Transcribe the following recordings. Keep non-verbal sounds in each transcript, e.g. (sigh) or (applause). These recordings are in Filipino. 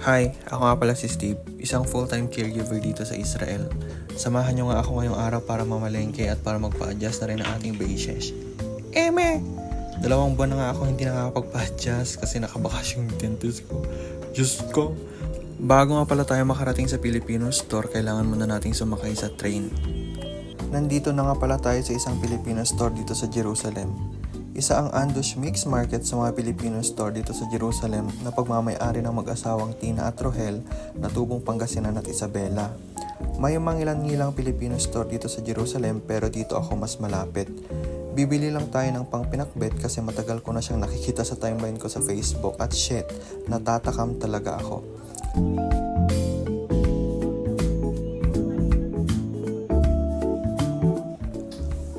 Hi, ako nga pala si Steve, isang full-time caregiver dito sa Israel. Samahan nyo nga ako ngayong araw para mamalengke at para magpa-adjust na rin ang ating braces. Eme! Dalawang buwan na nga ako hindi nakakapagpa-adjust kasi nakabakasyon yung dentist ko. Diyos ko! Bago nga pala tayo makarating sa Filipino store, kailangan muna nating sumakay sa train. Nandito na nga pala tayo sa isang Filipino store dito sa Jerusalem. Isa ang Andosh Mix Market sa mga Filipino store dito sa Jerusalem na pagmamayari ng mag-asawang Tina at Rohel na tubong Pangasinan at Isabela. May mangilan-ngilang Filipino store dito sa Jerusalem pero dito ako mas malapit. Bibili lang tayo ng pang pinakbet kasi matagal ko na siyang nakikita sa timeline ko sa Facebook at shit, natatakam talaga ako.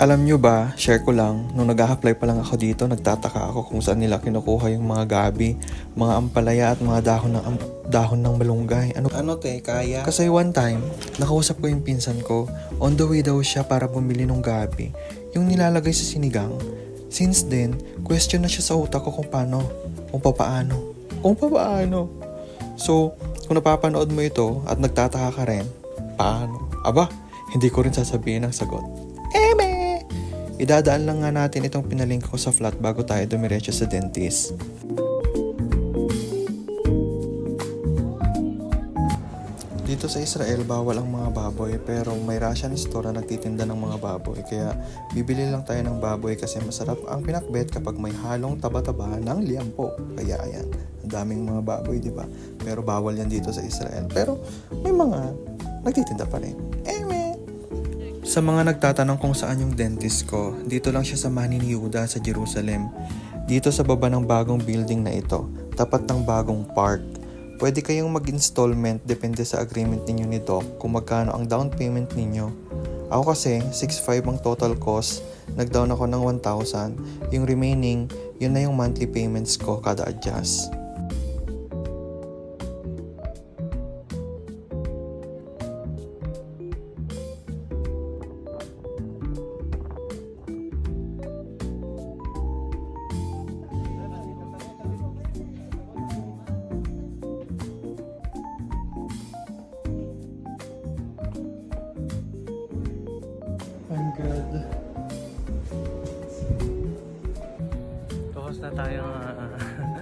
Alam nyo ba, share ko lang, nung nag-a-apply pa lang ako dito, nagtataka ako kung saan nila kinukuha yung mga gabi, mga ampalaya at mga dahon ng, dahon ng malunggay. Ano, ano te, kaya? Kasi one time, nakausap ko yung pinsan ko, on the way daw siya para bumili ng gabi, yung nilalagay sa sinigang. Since then, question na siya sa utak ko kung paano, kung papaano, kung papaano. So, kung napapanood mo ito at nagtataka ka rin, paano? Aba, hindi ko rin sasabihin ang sagot. Eme! Idadaan lang nga natin itong pinalink ko sa flat bago tayo dumiretso sa dentist. Dito sa Israel, bawal ang mga baboy pero may Russian store na nagtitinda ng mga baboy kaya bibili lang tayo ng baboy kasi masarap ang pinakbet kapag may halong taba-taba ng liampo. Kaya ayan, ang daming mga baboy, di ba? Pero bawal yan dito sa Israel. Pero may mga nagtitinda pa rin. Eme! Sa mga nagtatanong kung saan yung dentist ko, dito lang siya sa Manin Yehuda sa Jerusalem. Dito sa baba ng bagong building na ito, tapat ng bagong park. Pwede kayong mag-installment depende sa agreement ninyo ni Doc kung magkano ang down payment ninyo. Ako kasi, 6.5 ang total cost, nag-down ako ng 1,000. Yung remaining, yun na yung monthly payments ko kada adjust. I'm good. Tuhos na tayo.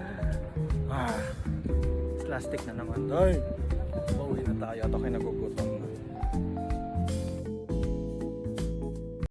(laughs) ah, plastic na naman. Ay! Pauwi na tayo at ako'y nagugutom na.